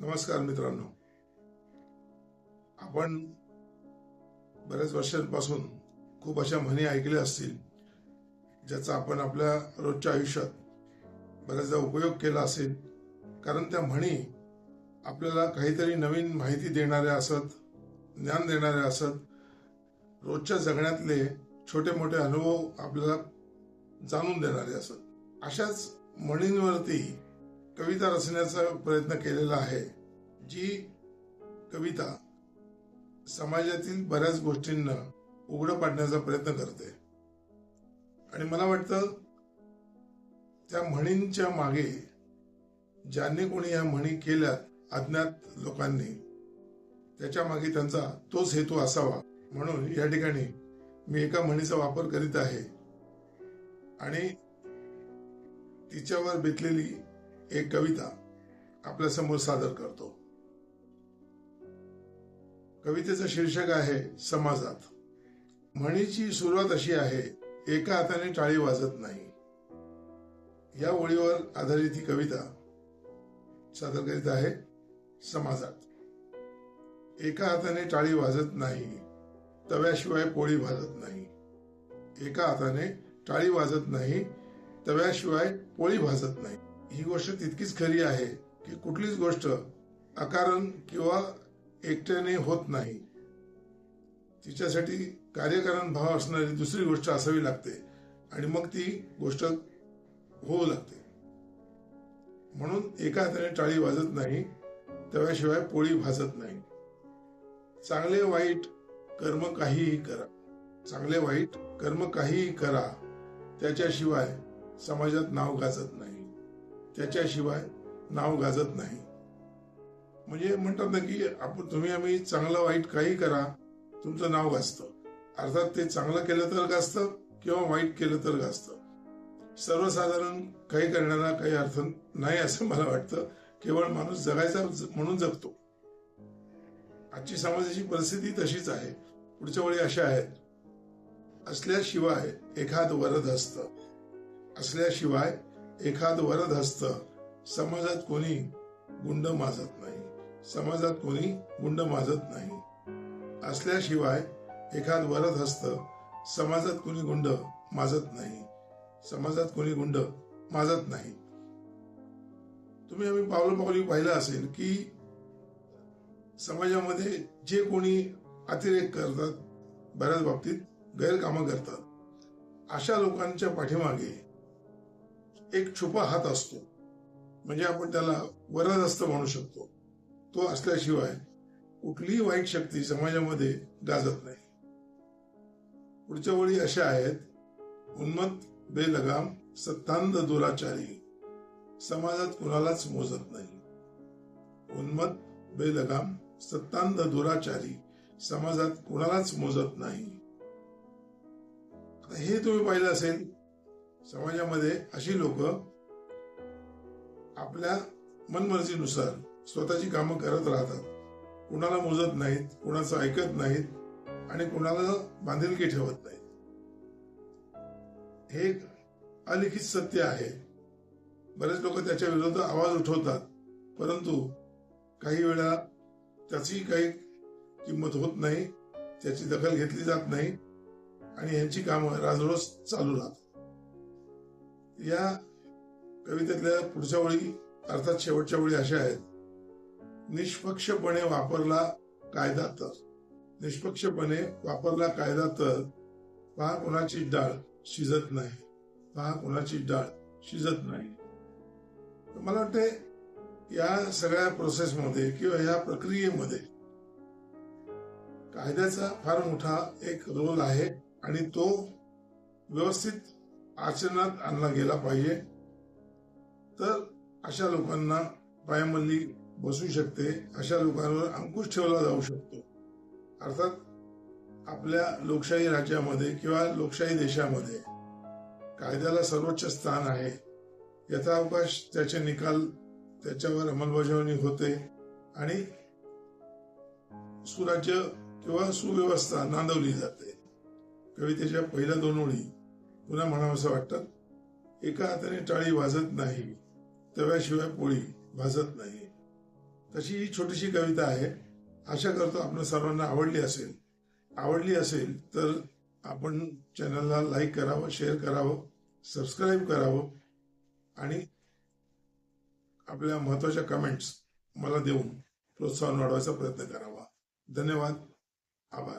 नमस्कार मित्रांनो. आपण बऱ्याच वर्षांपासून खूप अशा म्हणी ऐकल्या असतील ज्याचा आपण आपल्या रोजच्या आयुष्यात बऱ्याचदा उपयोग केला असेल. कारण त्या म्हणी आपल्याला काहीतरी नवीन माहिती देणाऱ्या असत ज्ञान देणाऱ्या असत. रोजच्या जगण्यातले छोटे मोठे अनुभव आपल्याला जाणून देणारे असत. अशाच म्हणींवरती कविता रचण्याचा प्रयत्न केलेला आहे जी कविता समाजातील बऱ्याच गोष्टींना उघडं पाडण्याचा प्रयत्न करते. आणि मला वाटतं त्या म्हणींच्या मागे ज्यांनी कोणी या म्हणी केल्यात अज्ञात लोकांनी त्याच्यामागे त्यांचा तोच हेतू असावा. म्हणून या ठिकाणी मी एका म्हणीचा वापर करीत आहे. आणि तिच्यावर बेतलेली एक कविता आपल्यासमोर सादर करतो. कवितेचं शीर्षक आहे समाजात. म्हणीची सुरुवात अशी आहे एका हाताने टाळी वाजत नाही. या ओळीवर आधारित ही कविता सादर करीत आहे समाजात. एका हाताने टाळी वाजत नाही तव्याशिवाय पोळी भाजत नाही. एका हाताने टाळी वाजत नाही तव्याशिवाय पोळी भाजत नाही. ही गोष्ट तितकीच खरी आहे की कुठलीच गोष्ट अकारण किंवा एकट्याने होत नाही. तिच्यासाठी कार्यकारण भाव असणारी दुसरी गोष्ट असावी लागते आणि मग ती गोष्ट होऊ लागते. म्हणून एका हाताने टाळी वाजत नाही त्याशिवाय पोळी भाजत नाही. चांगले वाईट कर्म काहीही करा. चांगले वाईट कर्म काहीही करा त्याच्याशिवाय समाजात नाव गाजत नाही. त्याच्याशिवाय नाव गाजत नाही. म्हणजे म्हणतात ना की आपण तुम्ही आम्ही चांगलं वाईट काही करा तुमचं नाव गाजतं. अर्थात ते चांगलं केलं तर गाजतं किंवा वाईट केलं तर गाजतं. सर्वसाधारण काही करण्याला काही अर्थ नाही असं मला वाटतं. केवळ माणूस जगायचा म्हणून जगतो. आजची समाजाची परिस्थिती तशीच आहे. पुढच्या वेळी अशा आहेत. असल्याशिवाय एखाद वरद असतं. असल्याशिवाय एखाद वरद हस्त समाजात कोणी गुंड माजत नाही. समाजात कोणी गुंड माजत नाही. असल्याशिवाय एखाद वरद हस्त समाजात कोणी गुंड माजत नाही. समाजात कोणी गुंड माजत नाही. तुम्ही आम्ही पावलं पावली पाहिलं असेल की समाजामध्ये जे कोणी अतिरेक करतात बऱ्याच बाबतीत गैरकामं करतात. अशा लोकांच्या पाठीमागे एक छुपा हात असतो. म्हणजे आपण त्याला वरद असतं म्हणू शकतो. तो असल्याशिवाय कुठलीही वाईट शक्ती समाजामध्ये गाजत नाही. पुढच्या वळी अशा आहेत. उन्मत बेलगाम सत्तांध दुराचारी. समाजात कुणालाच मोजत नाही. उन्मत बेलगाम सत्तांध दुराचारी. समाजात कुणालाच मोजत नाही. हे तुम्ही पाहिलं असेल समाजामध्ये अशी लोक आपल्या मनमर्जीनुसार स्वतःची कामं करत राहतात. कुणाला मोजत नाहीत कुणाचं ऐकत नाहीत आणि कुणाला बांधिलकी ठेवत नाहीत. हे एक अलिखित सत्य आहे. बरेच लोक त्याच्या विरोधात आवाज उठवतात परंतु काही वेळा त्याची काही किंमत होत नाही त्याची दखल घेतली जात नाही आणि यांची कामं राजरोज चालू राहतात. या कवितेतल्या पुढच्या ओळी अर्थात शेवटच्या ओळी अशा आहेत. निष्पक्षपणे वापरला कायदा तर. निष्पक्षपणे वापरला कायदा तर पहा कोणाची डाळ शिजत नाही. पहा कोणाची डाळ शिजत नाही. मला वाटते या सगळ्या प्रोसेसमध्ये किंवा या प्रक्रियेमध्ये कायद्याचा फार मोठा एक रोल आहे आणि तो व्यवस्थित आचरणात आणला गेला पाहिजे. तर अशा लोकांना पायमल्ली बसू शकते अशा लोकांवर अंकुश ठेवला जाऊ शकतो. अर्थात आपल्या लोकशाही राज्यामध्ये किंवा लोकशाही देशामध्ये कायद्याला सर्वोच्च स्थान आहे. यथावकाश त्याचे निकाल त्याच्यावर अंमलबजावणी होते आणि सुराज्य किंवा सुव्यवस्था नांदवली जाते. कवितेच्या पहिल्या दोन ओळी पुन्हा म्हणावं असं वाटतं एका हाताने टाळी वाजत नाही तव्याशिवाय पोळी भाजत नाही. तशी ही छोटीशी कविता आहे. आशा करतो आपण सर्वांना आवडली असेल. आवडली असेल तर आपण चॅनलला लाईक करावं शेअर करावं सबस्क्राईब करावं आणि आपल्या महत्त्वाच्या कमेंट्स मला देऊन प्रोत्साहन वाढवायचा प्रयत्न करावा. धन्यवाद. आभार.